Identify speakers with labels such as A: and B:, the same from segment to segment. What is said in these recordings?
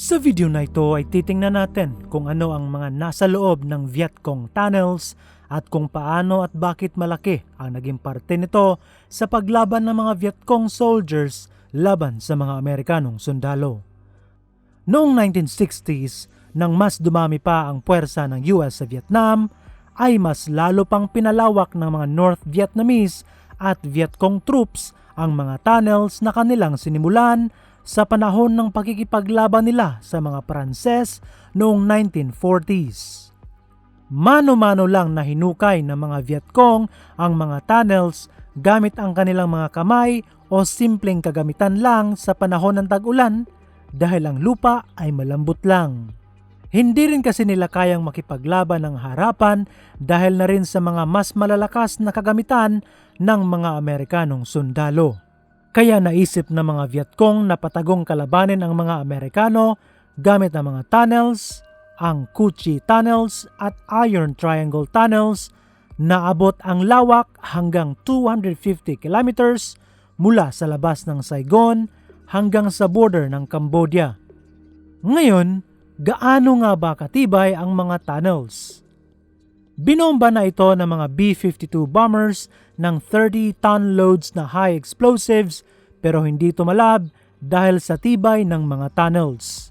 A: Sa video na ito ay titingnan natin kung ano ang mga nasa loob ng Vietcong tunnels at kung paano at bakit malaki ang naging parte nito sa paglaban ng mga Vietcong soldiers laban sa mga Amerikanong sundalo. Noong 1960s, nang mas dumami pa ang puwersa ng US sa Vietnam, ay mas lalo pang pinalawak ng mga North Vietnamese at Vietcong troops ang mga tunnels na kanilang sinimulan sa panahon ng pakikipaglaban nila sa mga Pranses noong 1940s. Mano-mano lang na hinukay ng mga Vietcong ang mga tunnels gamit ang kanilang mga kamay o simpleng kagamitan lang sa panahon ng tag-ulan dahil ang lupa ay malambot lang. Hindi rin kasi nila kayang makipaglaban ng harapan dahil na rin sa mga mas malalakas na kagamitan ng mga Amerikanong sundalo. Kaya naisip ng mga Vietcong na patagong kalabanin ang mga Amerikano gamit ang mga tunnels, ang Cu Chi Tunnels at Iron Triangle Tunnels na abot ang lawak hanggang 250 kilometers mula sa labas ng Saigon hanggang sa border ng Cambodia. Ngayon, gaano nga ba katibay ang mga tunnels? Binomba na ito ng mga B-52 bombers ng 30-ton loads na high explosives pero hindi tumalab dahil sa tibay ng mga tunnels.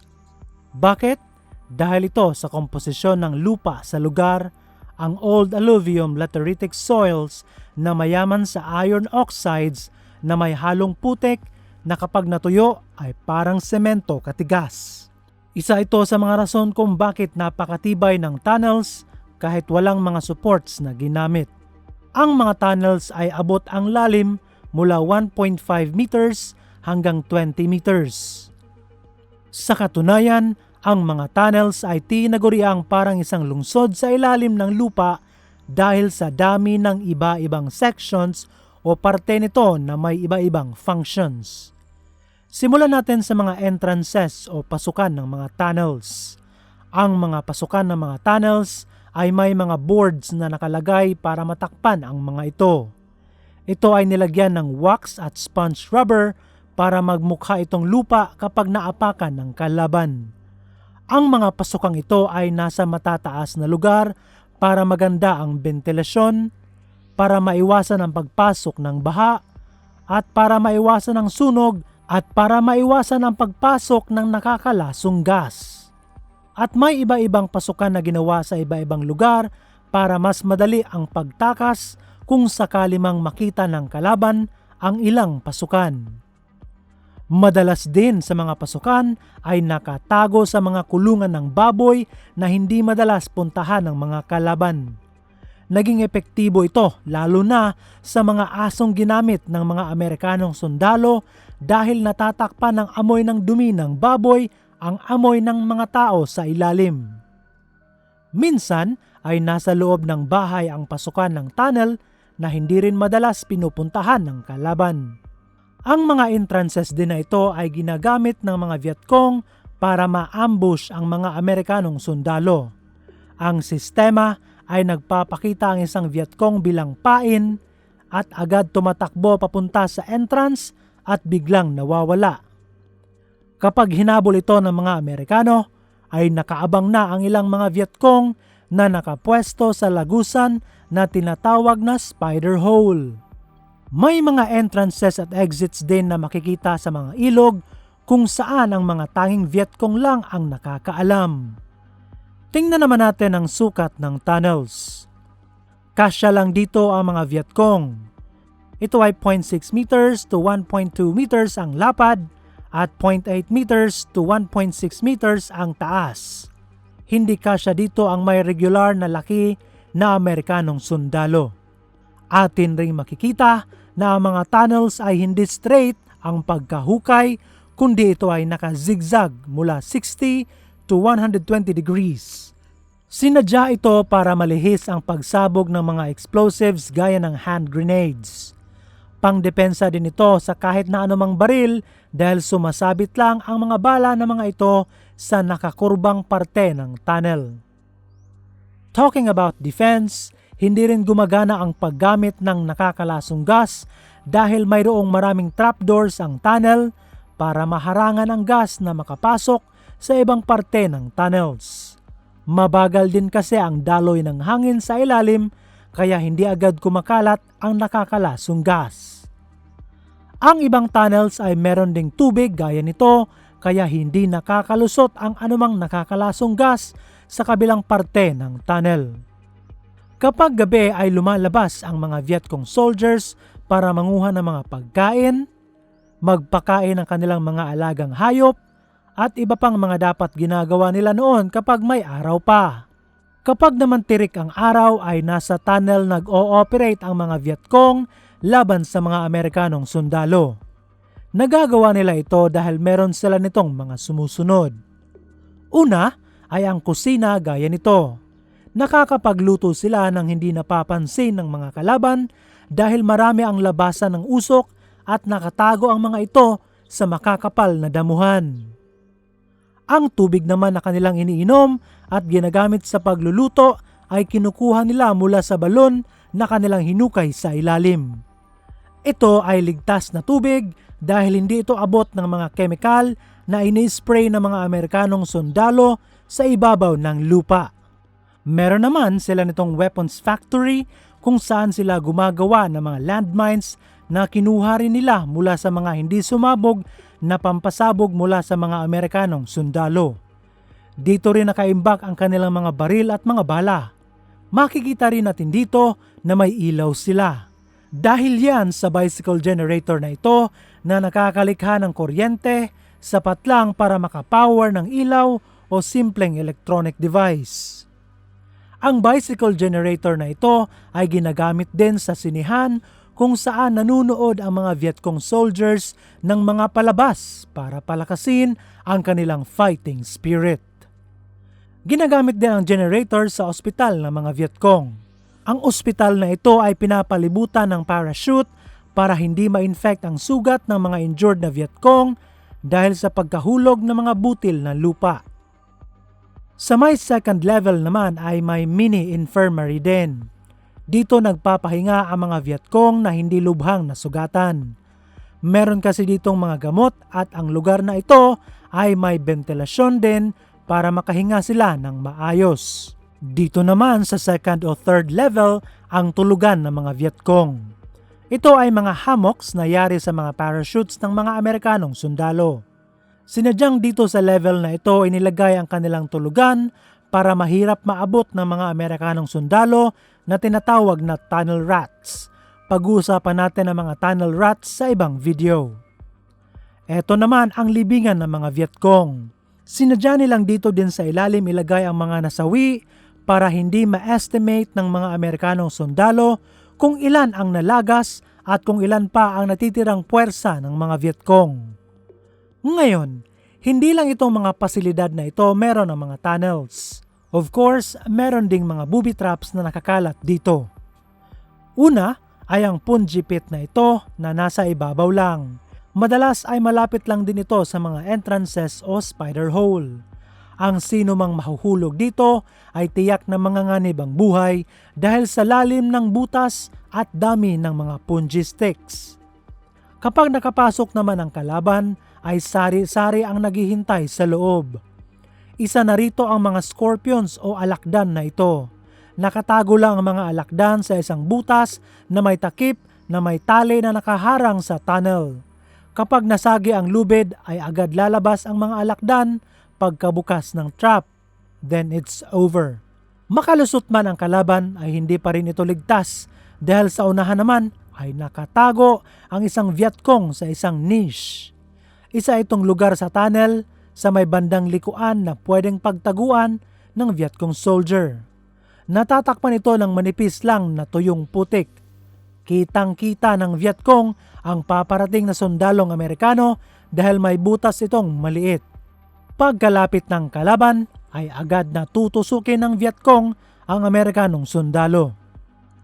A: Bakit? Dahil ito sa komposisyon ng lupa sa lugar, ang old alluvium lateritic soils na mayaman sa iron oxides na may halong putik na kapag natuyo ay parang semento katigas. Isa ito sa mga rason kung bakit napakatibay ng tunnels kahit walang mga supports na ginamit. Ang mga tunnels ay abot ang lalim mula 1.5 meters hanggang 20 meters. Sa katunayan, ang mga tunnels ay tinaguriang parang isang lungsod sa ilalim ng lupa dahil sa dami ng iba-ibang sections o parte nito na may iba-ibang functions. Simulan natin sa mga entrances o pasukan ng mga tunnels. Ang mga pasukan ng mga tunnels ay may mga boards na nakalagay para matakpan ang mga ito. Ito ay nilagyan ng wax at sponge rubber para magmukha itong lupa kapag naapakan ng kalaban. Ang mga pasukang ito ay nasa matataas na lugar para maganda ang ventilasyon, para maiwasan ang pagpasok ng baha, at para maiwasan ang sunog at para maiwasan ang pagpasok ng nakakalasong gas. At may iba-ibang pasukan na ginawa sa iba-ibang lugar para mas madali ang pagtakas kung sakali mang makita ng kalaban ang ilang pasukan. Madalas din sa mga pasukan ay nakatago sa mga kulungan ng baboy na hindi madalas puntahan ng mga kalaban. Naging epektibo ito lalo na sa mga asong ginamit ng mga Amerikanong sundalo dahil natatakpan ng amoy ng dumi ng baboy ang amoy ng mga tao sa ilalim. Minsan ay nasa loob ng bahay ang pasukan ng tunnel na hindi rin madalas pinupuntahan ng kalaban. Ang mga entrances din na ito ay ginagamit ng mga Vietcong para ma-ambush ang mga Amerikanong sundalo. Ang sistema ay nagpapakita ang isang Vietcong bilang pain at agad tumatakbo papunta sa entrance at biglang nawawala. Kapag hinabol ito ng mga Amerikano, ay nakaabang na ang ilang mga Vietcong na nakapwesto sa lagusan na tinatawag na spider hole. May mga entrances at exits din na makikita sa mga ilog kung saan ang mga tanging Vietcong lang ang nakakaalam. Tingnan naman natin ang sukat ng tunnels. Kasya lang dito ang mga Vietcong. Ito ay 0.6 meters to 1.2 meters ang lapad at 0.8 meters to 1.6 meters ang taas. Hindi kasya dito ang may regular na laki na Amerikanong sundalo. Atin ring makikita na ang mga tunnels ay hindi straight ang pagkahukay kundi ito ay naka-zigzag mula 60 to 120 degrees. Sinadya ito para malihis ang pagsabog ng mga explosives gaya ng hand grenades. Pangdepensa din ito sa kahit na anumang baril dahil sumasabit lang ang mga bala ng mga ito sa nakakurbang parte ng tunnel. Talking about defense, hindi rin gumagana ang paggamit ng nakakalasong gas dahil mayroong maraming trapdoors ang tunnel para maharangan ang gas na makapasok sa ibang parte ng tunnels. Mabagal din kasi ang daloy ng hangin sa ilalim kaya hindi agad kumakalat ang nakakalasong gas. Ang ibang tunnels ay meron ding tubig gaya nito kaya hindi nakakalusot ang anumang nakakalasong gas sa kabilang parte ng tunnel. Kapag gabi ay lumalabas ang mga Vietcong soldiers para manguha ng mga pagkain, magpakain ng kanilang mga alagang hayop, at iba pang mga dapat ginagawa nila noon kapag may araw pa. Kapag naman tirik ang araw ay nasa tunnel nag-ooperate ang mga Vietcong laban sa mga Amerikanong sundalo. Nagagawa nila ito dahil meron sila nitong mga sumusunod. Una ay ang kusina gaya nito. Nakakapagluto sila ng hindi napapansin ng mga kalaban dahil marami ang labasan ng usok at nakatago ang mga ito sa makakapal na damuhan. Ang tubig naman na kanilang iniinom at ginagamit sa pagluluto ay kinukuha nila mula sa balon na kanilang hinukay sa ilalim. Ito ay ligtas na tubig dahil hindi ito abot ng mga kemikal na ini-spray ng mga Amerikanong sundalo sa ibabaw ng lupa. Meron naman sila nitong weapons factory kung saan sila gumagawa ng mga landmines na kinuha rin nila mula sa mga hindi sumabog na pampasabog mula sa mga Amerikanong sundalo. Dito rin nakaimbak ang kanilang mga baril at mga bala. Makikita rin natin dito na may ilaw sila. Dahil yan sa bicycle generator na ito na nakakalikha ng kuryente, sapat lang para makapower ng ilaw o simpleng electronic device. Ang bicycle generator na ito ay ginagamit din sa sinihan kung saan nanunood ang mga Vietcong soldiers ng mga palabas para palakasin ang kanilang fighting spirit. Ginagamit din ang generator sa ospital ng mga Vietcong. Ang ospital na ito ay pinapalibutan ng parachute para hindi ma-infect ang sugat ng mga injured na Vietcong dahil sa pagkahulog ng mga butil ng lupa. Sa may second level naman ay may mini infirmary din. Dito nagpapahinga ang mga Vietcong na hindi lubhang nasugatan. Meron kasi ditong mga gamot at ang lugar na ito ay may ventilasyon din para makahinga sila ng maayos. Dito naman sa second o third level ang tulugan ng mga Vietcong. Ito ay mga hammocks na yari sa mga parachutes ng mga Amerikanong sundalo. Sinadyang dito sa level na ito inilagay ang kanilang tulugan para mahirap maabot ng mga Amerikanong sundalo na tinatawag na tunnel rats. Pag-uusapan natin ang mga tunnel rats sa ibang video. Ito naman ang libingan ng mga Vietcong. Sinadya nilang dito din sa ilalim ilagay ang mga nasawi para hindi ma-estimate ng mga Amerikanong sundalo kung ilan ang nalagas at kung ilan pa ang natitirang puwersa ng mga Vietcong. Ngayon, hindi lang itong mga pasilidad na ito meron ng mga tunnels. Of course, meron ding mga booby traps na nakakalat dito. Una ay ang punji pit na ito na nasa ibabaw lang. Madalas ay malapit lang din ito sa mga entrances o spider hole. Ang sino mang mahuhulog dito ay tiyak na manganganib ang buhay dahil sa lalim ng butas at dami ng mga punji sticks. Kapag nakapasok naman ang kalaban, ay sari-sari ang naghihintay sa loob. Isa na rito ang mga scorpions o alakdan na ito. Nakatago lang ang mga alakdan sa isang butas na may takip na may tali na nakaharang sa tunnel. Kapag nasagi ang lubid ay agad lalabas ang mga alakdan pagkabukas ng trap. Then it's over. Makalusot man ang kalaban ay hindi pa rin ito ligtas dahil sa unahan naman ay nakatago ang isang Vietcong sa isang niche. Isa itong lugar sa tunnel sa may bandang likuan na pwedeng pagtaguan ng Vietcong soldier. Natatakpan ito ng manipis lang na tuyong putik. Kitang-kita ng Vietcong ang paparating na sundalong Amerikano dahil may butas itong maliit. Pagkalapit ng kalaban ay agad na tutusukin ng Vietcong ang Amerikanong sundalo.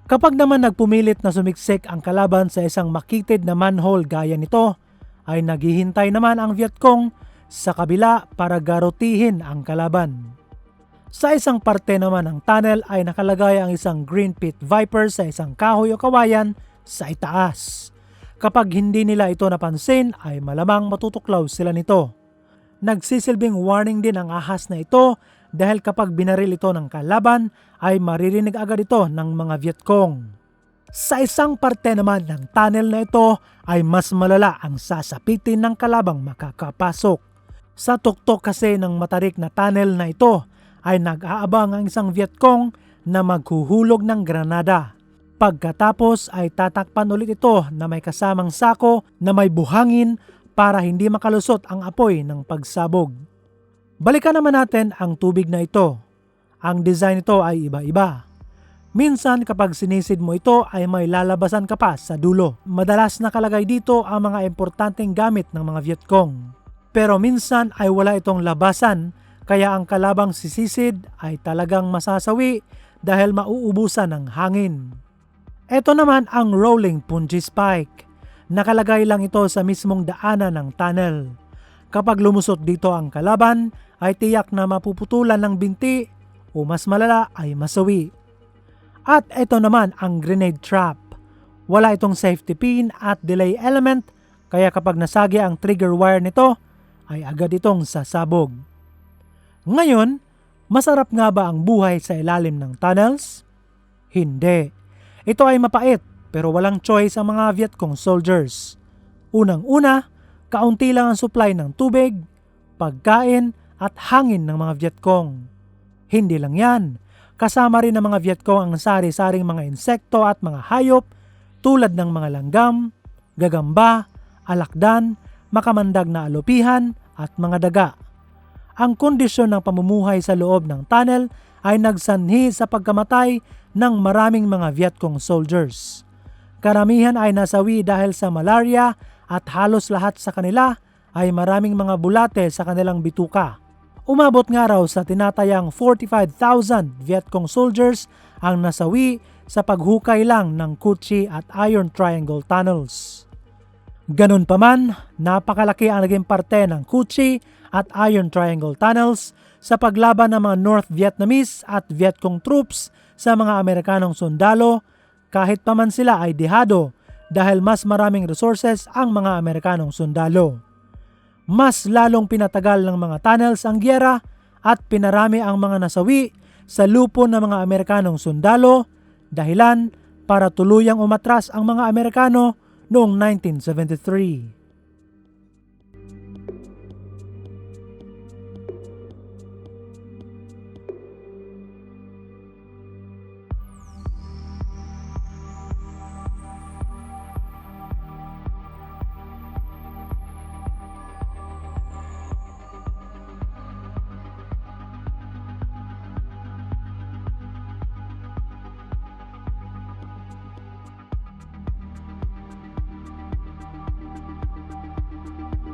A: Kapag naman nagpumilit na sumiksik ang kalaban sa isang makitid na manhole gaya nito, ay naghihintay naman ang Vietcong sa kabila para garutihin ang kalaban. Sa isang parte naman ng tunnel ay nakalagay ang isang green pit viper sa isang kahoy o kawayan sa itaas. Kapag hindi nila ito napansin ay malamang matutuklaw sila nito. Nagsisilbing warning din ang ahas na ito dahil kapag binaril ito ng kalaban ay maririnig agad ito ng mga Vietcong. Sa isang parte naman ng tunnel na ito ay mas malala ang sasapitin ng kalabang makakapasok. Sa tuktok kasi ng matarik na tunnel na ito ay nag-aabang ang isang Vietcong na maghuhulog ng granada. Pagkatapos ay tatakpan ulit ito na may kasamang sako na may buhangin para hindi makalusot ang apoy ng pagsabog. Balikan naman natin ang tubig na ito. Ang design nito ay iba-iba. Minsan kapag sinisid mo ito ay may lalabasan ka pa sa dulo. Madalas nakalagay dito ang mga importanteng gamit ng mga Vietcong. Pero minsan ay wala itong labasan kaya ang kalabang sisisid ay talagang masasawi dahil mauubusan ng hangin. Ito naman ang rolling punji spike. Nakalagay lang ito sa mismong daanan ng tunnel. Kapag lumusot dito ang kalaban, ay tiyak na mapuputulan ng binti o mas malala ay masawi. At ito naman ang grenade trap. Wala itong safety pin at delay element kaya kapag nasagi ang trigger wire nito ay agad itong sasabog. Ngayon, masarap nga ba ang buhay sa ilalim ng tunnels? Hindi. Ito ay mapait pero walang choice ang mga Vietcong soldiers. Unang-una, kaunti lang ang supply ng tubig, pagkain at hangin ng mga Vietcong. Hindi lang yan, kasama rin ng mga Vietcong ang sari-saring mga insekto at mga hayop tulad ng mga langgam, gagamba, alakdan, makamandag na alupihan at mga daga. Ang kondisyon ng pamumuhay sa loob ng tunnel ay nagsanhi sa pagkamatay ng maraming mga Vietcong soldiers. Karamihan ay nasawi dahil sa malaria at halos lahat sa kanila ay maraming mga bulate sa kanilang bituka. Umabot nga raw sa tinatayang 45,000 Vietcong soldiers ang nasawi sa paghukay lang ng Kuchi at Iron Triangle tunnels. Ganun pa man, napakalaki ang naging parte ng Kuchi at Iron Triangle tunnels sa paglaban ng mga North Vietnamese at Vietcong troops sa mga Amerikanong sundalo kahit pa man sila ay dehado dahil mas maraming resources ang mga Amerikanong sundalo. Mas lalong pinatagal ng mga tunnels ang gyera at pinarami ang mga nasawi sa lupo ng mga Amerikanong sundalo dahilan para tuluyang umatras ang mga Amerikano noong 1973.